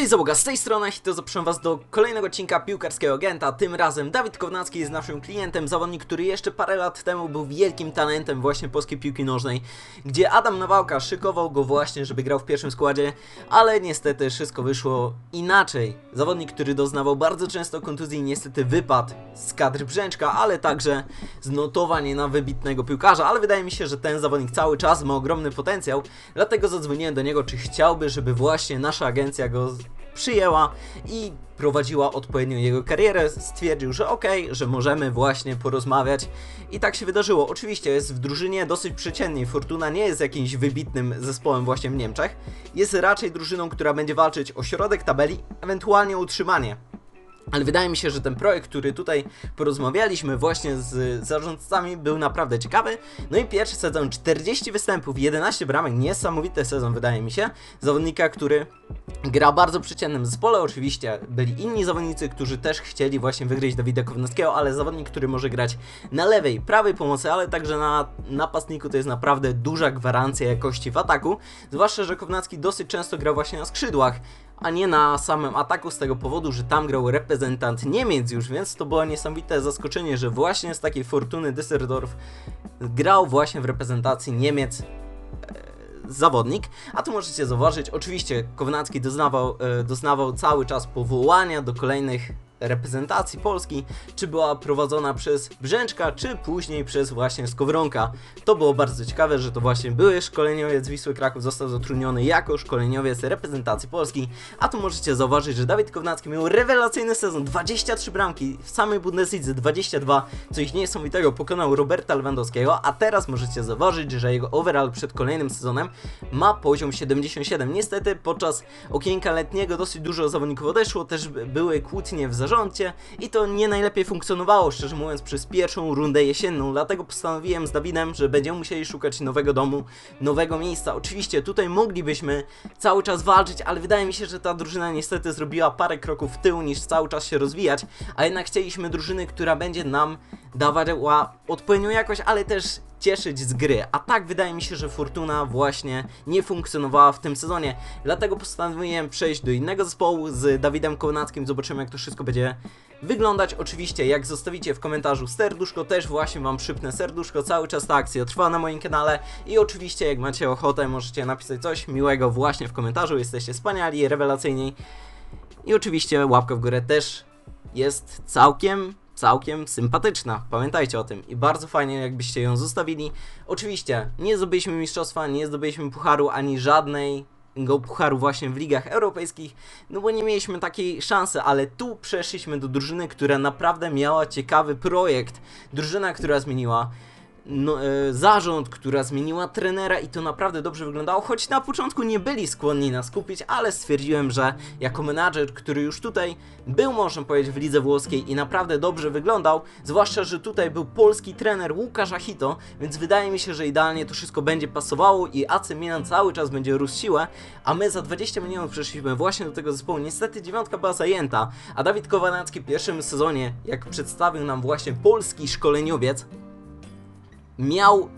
Cześć załoga, z tej strony i zapraszam was do kolejnego odcinka piłkarskiego agenta. Tym razem Dawid Kownacki jest naszym klientem, zawodnik, który jeszcze parę lat temu był wielkim talentem właśnie polskiej piłki nożnej, gdzie Adam Nawałka szykował go właśnie, żeby grał w pierwszym składzie, ale niestety wszystko wyszło inaczej. Zawodnik, który doznawał bardzo często kontuzji niestety wypadł z kadry Brzęczka, ale także z notowań na wybitnego piłkarza, ale wydaje mi się, że ten zawodnik cały czas ma ogromny potencjał, dlatego zadzwoniłem do niego, czy chciałby, żeby właśnie nasza agencja go przyjęła i prowadziła odpowiednio jego karierę. Stwierdził, że okej, że możemy właśnie porozmawiać i tak się wydarzyło. Oczywiście jest w drużynie dosyć przeciętnej. Fortuna nie jest jakimś wybitnym zespołem właśnie w Niemczech. Jest raczej drużyną, która będzie walczyć o środek tabeli, ewentualnie utrzymanie. Ale wydaje mi się, że ten projekt, który tutaj porozmawialiśmy właśnie z zarządcami, był naprawdę ciekawy. No i pierwszy sezon, 40 występów, 11 bramek, niesamowity sezon wydaje mi się. Zawodnika, który gra bardzo przeciętnym zespole, oczywiście byli inni zawodnicy, którzy też chcieli właśnie wygrać Dawida Kownackiego, ale zawodnik, który może grać na lewej, prawej pomocy, ale także na napastniku to jest naprawdę duża gwarancja jakości w ataku. Zwłaszcza, że Kownacki dosyć często grał właśnie na skrzydłach a nie na samym ataku z tego powodu, że tam grał reprezentant Niemiec już, więc to było niesamowite zaskoczenie, że właśnie z takiej fortuny Düsseldorf grał właśnie w reprezentacji Niemiec e, zawodnik, a tu możecie zauważyć, oczywiście Kownacki doznawał, e, doznawał cały czas powołania do kolejnych reprezentacji Polski, czy była prowadzona przez Brzęczka, czy później przez właśnie Skowronka. To było bardzo ciekawe, że to właśnie były szkoleniowiec Wisły Kraków został zatrudniony jako szkoleniowiec reprezentacji Polski, a tu możecie zauważyć, że Dawid Kownacki miał rewelacyjny sezon, 23 bramki, w samej Bundeslidze 22, coś niesamowitego, pokonał Roberta Lewandowskiego, a teraz możecie zauważyć, że jego overall przed kolejnym sezonem ma poziom 77. Niestety podczas okienka letniego dosyć dużo zawodników odeszło, też by- były kłótnie w zarządzie i to nie najlepiej funkcjonowało, szczerze mówiąc, przez pierwszą rundę jesienną, dlatego postanowiłem z Dawidem, że będziemy musieli szukać nowego domu, nowego miejsca. Oczywiście tutaj moglibyśmy cały czas walczyć, ale wydaje mi się, że ta drużyna niestety zrobiła parę kroków w tył niż cały czas się rozwijać, a jednak chcieliśmy drużyny, która będzie nam dawała odpowiednią jakość, ale też cieszyć z gry. A tak wydaje mi się, że Fortuna właśnie nie funkcjonowała w tym sezonie. Dlatego postanowiłem przejść do innego zespołu z Dawidem Kownackim. Zobaczymy, jak to wszystko będzie wyglądać. Oczywiście, jak zostawicie w komentarzu serduszko, też właśnie wam przypnę serduszko. Cały czas ta akcja trwa na moim kanale. I oczywiście, jak macie ochotę, możecie napisać coś miłego właśnie w komentarzu. Jesteście wspaniali, rewelacyjni. I oczywiście łapka w górę też jest całkiem, całkiem sympatyczna. Pamiętajcie o tym. I bardzo fajnie, jakbyście ją zostawili. Oczywiście, nie zdobyliśmy mistrzostwa, nie zdobyliśmy pucharu ani żadnej go pucharu właśnie w ligach europejskich, no bo nie mieliśmy takiej szansy, ale tu przeszliśmy do drużyny, która naprawdę miała ciekawy projekt. Drużyna, która zmieniła no, e, zarząd, która zmieniła trenera i to naprawdę dobrze wyglądało, choć na początku nie byli skłonni nas kupić, ale stwierdziłem, że jako menadżer, który już tutaj był, można powiedzieć, w lidze włoskiej i naprawdę dobrze wyglądał, zwłaszcza, że tutaj był polski trener Łukasz Achito, więc wydaje mi się, że idealnie to wszystko będzie pasowało i AC Milan cały czas będzie rósł siłę, a my za 20 milionów przeszliśmy właśnie do tego zespołu. Niestety dziewiątka była zajęta, a Dawid Kowanacki w pierwszym sezonie, jak przedstawił nam właśnie polski szkoleniowiec, miał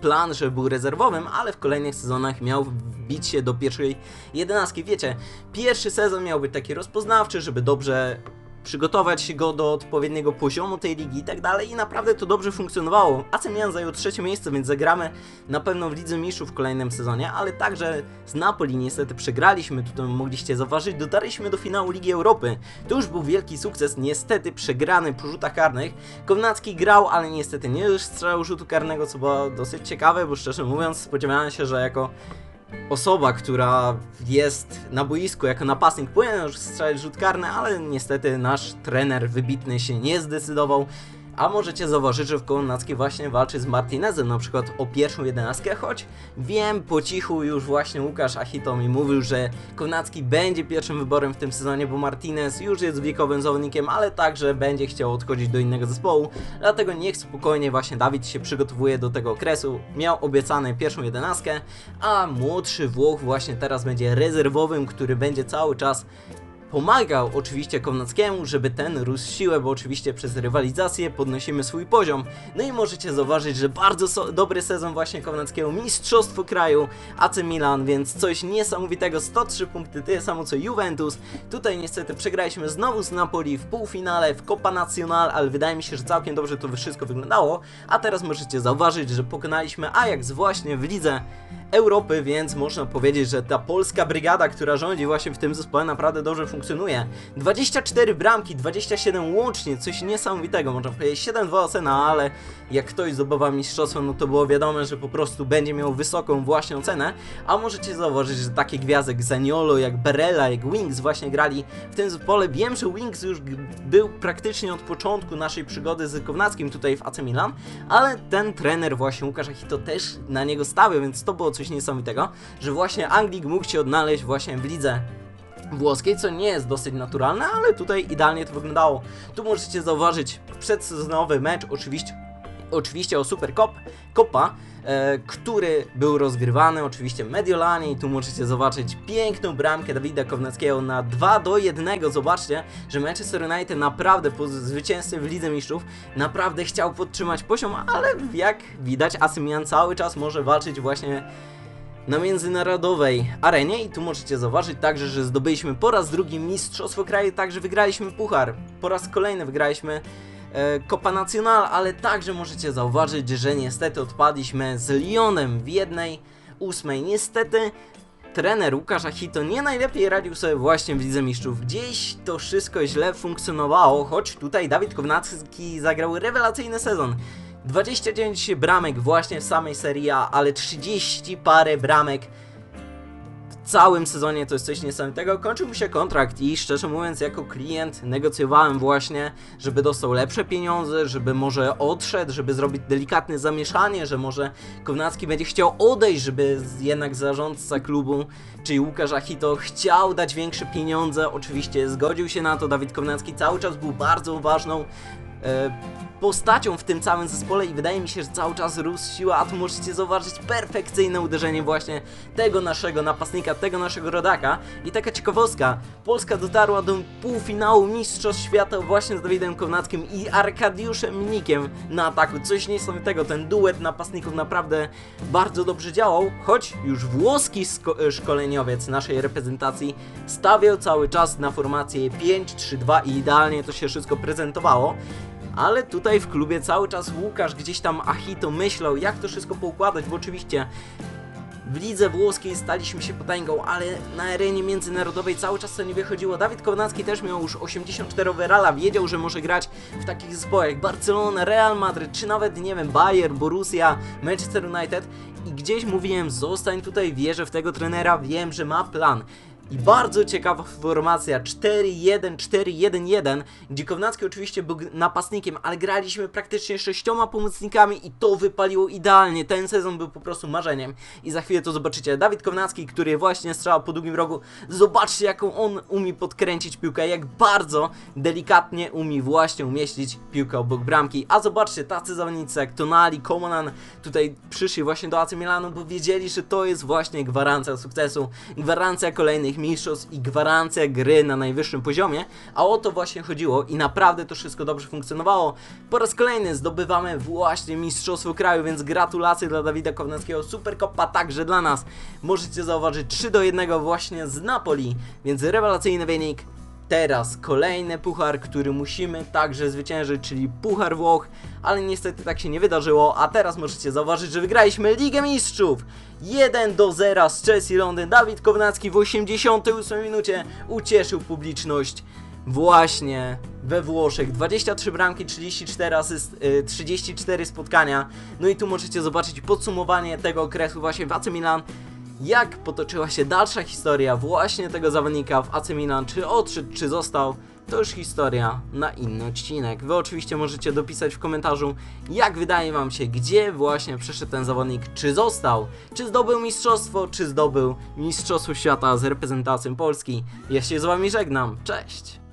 plan, że był rezerwowym, ale w kolejnych sezonach miał wbić się do pierwszej jedenastki. Wiecie, pierwszy sezon miał być taki rozpoznawczy, żeby dobrze przygotować go do odpowiedniego poziomu tej ligi i tak dalej i naprawdę to dobrze funkcjonowało. AC Milan zajął trzecie miejsce, więc zagramy na pewno w Lidze Mistrzów w kolejnym sezonie, ale także z Napoli niestety przegraliśmy, tutaj mogliście zauważyć, dotarliśmy do finału Ligi Europy. To już był wielki sukces, niestety przegrany po rzutach karnych. Kownacki grał, ale niestety nie strzelał rzutu karnego, co było dosyć ciekawe, bo szczerze mówiąc spodziewałem się, że jako osoba, która jest na boisku jako napastnik powinien już strzelać rzut karny, ale niestety nasz trener wybitny się nie zdecydował. A możecie zauważyć, że w Kołonacki właśnie walczy z Martinezem na przykład o pierwszą jedenastkę, choć wiem po cichu już właśnie Łukasz Achito mi mówił, że Kołonacki będzie pierwszym wyborem w tym sezonie, bo Martinez już jest wiekowym zawodnikiem, ale także będzie chciał odchodzić do innego zespołu, dlatego niech spokojnie właśnie Dawid się przygotowuje do tego okresu. Miał obiecane pierwszą jedenastkę, a młodszy Włoch właśnie teraz będzie rezerwowym, który będzie cały czas pomagał oczywiście Kownackiemu, żeby ten rósł siłę, bo oczywiście przez rywalizację podnosimy swój poziom. No i możecie zauważyć, że bardzo so dobry sezon właśnie Kownackiego, mistrzostwo kraju, AC Milan, więc coś niesamowitego, 103 punkty, tyle samo co Juventus. Tutaj niestety przegraliśmy znowu z Napoli w półfinale, w Copa Nacional, ale wydaje mi się, że całkiem dobrze to wszystko wyglądało. A teraz możecie zauważyć, że pokonaliśmy Ajax właśnie w lidze Europy, więc można powiedzieć, że ta polska brygada, która rządzi właśnie w tym zespole naprawdę dobrze funkcjonuje. 24 bramki, 27 łącznie, coś niesamowitego, można powiedzieć 7-2 ocena, ale jak ktoś zdobywa mistrzostwo, no to było wiadomo, że po prostu będzie miał wysoką właśnie ocenę, a możecie zauważyć, że takie gwiazdy jak Zaniolo, jak Barella, jak Wings właśnie grali w tym zespole. Wiem, że Wings już był praktycznie od początku naszej przygody z Kownackim tutaj w AC Milan, ale ten trener właśnie Łukasz Achito też na niego stawiał, więc to było coś niesamowitego, że właśnie Anglik mógł się odnaleźć właśnie w lidze włoskiej, co nie jest dosyć naturalne, ale tutaj idealnie to wyglądało. Tu możecie zauważyć przedsezonowy mecz, oczywiście, oczywiście o Super Copa, e, który był rozgrywany oczywiście w Mediolanie i tu możecie zobaczyć piękną bramkę Dawida Kownackiego na 2 do 1. Zobaczcie, że Manchester United naprawdę po zwycięstwie w Lidze Mistrzów naprawdę chciał podtrzymać poziom, ale jak widać AC Milan cały czas może walczyć właśnie na międzynarodowej arenie i tu możecie zauważyć także, że zdobyliśmy po raz drugi Mistrzostwo Kraju, także wygraliśmy Puchar. Po raz kolejny wygraliśmy e, Copa Nacional, ale także możecie zauważyć, że niestety odpadliśmy z Lyonem w jednej ósmej. Niestety trener Łukasz Achito nie najlepiej radził sobie właśnie w Lidze Mistrzów. Gdzieś to wszystko źle funkcjonowało, choć tutaj Dawid Kownacki zagrał rewelacyjny sezon. 29 bramek właśnie w samej Serie A, ale 30 parę bramek w całym sezonie to jest coś niesamowitego. Kończył mi się kontrakt i szczerze mówiąc, jako klient negocjowałem właśnie, żeby dostał lepsze pieniądze, żeby może odszedł, żeby zrobić delikatne zamieszanie, że może Kownacki będzie chciał odejść, żeby jednak zarządca klubu, czyli Łukasz Achito, chciał dać większe pieniądze. Oczywiście zgodził się na to. Dawid Kownacki cały czas był bardzo ważną postacią w tym całym zespole i wydaje mi się, że cały czas rósł siła, a tu możecie zauważyć perfekcyjne uderzenie właśnie tego naszego napastnika, tego naszego rodaka. I taka ciekawostka, Polska dotarła do półfinału Mistrzostw Świata właśnie z Dawidem Kownackim i Arkadiuszem Nikiem na ataku. Coś niesamowitego, ten duet napastników naprawdę bardzo dobrze działał, choć już włoski szkoleniowiec naszej reprezentacji stawiał cały czas na formację 5-3-2 i idealnie to się wszystko prezentowało. Ale tutaj w klubie cały czas Łukasz gdzieś tam Achito myślał, jak to wszystko poukładać, bo oczywiście w lidze włoskiej staliśmy się potęgą, ale na arenie międzynarodowej cały czas to nie wychodziło. Dawid Kownacki też miał już 84 overalla, wiedział, że może grać w takich zespołach jak Barcelona, Real Madrid, czy nawet, nie wiem, Bayern, Borussia, Manchester United. I gdzieś mówiłem, zostań tutaj, wierzę w tego trenera, wiem, że ma plan. I bardzo ciekawa formacja 4-1-4-1-1, gdzie Kownacki oczywiście był napastnikiem, ale graliśmy praktycznie sześcioma pomocnikami i to wypaliło idealnie. Ten sezon był po prostu marzeniem. I za chwilę to zobaczycie. Dawid Kownacki, który właśnie strzał po długim rogu. Zobaczcie, jaką on umie podkręcić piłkę, jak bardzo delikatnie umie właśnie umieścić piłkę obok bramki. A zobaczcie, tacy zawodnicy jak Tonali, Komanan tutaj przyszli właśnie do AC Milanu, bo wiedzieli, że to jest właśnie gwarancja sukcesu, gwarancja kolejnych mistrzostw i gwarancja gry na najwyższym poziomie, a o to właśnie chodziło i naprawdę to wszystko dobrze funkcjonowało. Po raz kolejny zdobywamy właśnie mistrzostwo kraju, więc gratulacje dla Dawida Kownackiego, Superkopa także dla nas. Możecie zauważyć 3 do 1 właśnie z Napoli, więc rewelacyjny wynik. Teraz kolejny puchar, który musimy także zwyciężyć, czyli Puchar Włoch, ale niestety tak się nie wydarzyło, a teraz możecie zauważyć, że wygraliśmy Ligę Mistrzów! 1 do 0 z Chelsea Londyn. Dawid Kownacki w 88 minucie ucieszył publiczność właśnie we Włoszech. 23 bramki, 34 asyst, y, 34 spotkania. No i tu możecie zobaczyć podsumowanie tego okresu właśnie w AC Milan. Jak potoczyła się dalsza historia właśnie tego zawodnika w AC Milan, czy odszedł, czy został, to już historia na inny odcinek. Wy oczywiście możecie dopisać w komentarzu, jak wydaje wam się, gdzie właśnie przeszedł ten zawodnik, czy został, czy zdobył mistrzostwo, czy zdobył mistrzostwo świata z reprezentacją Polski. Ja się z wami żegnam, cześć!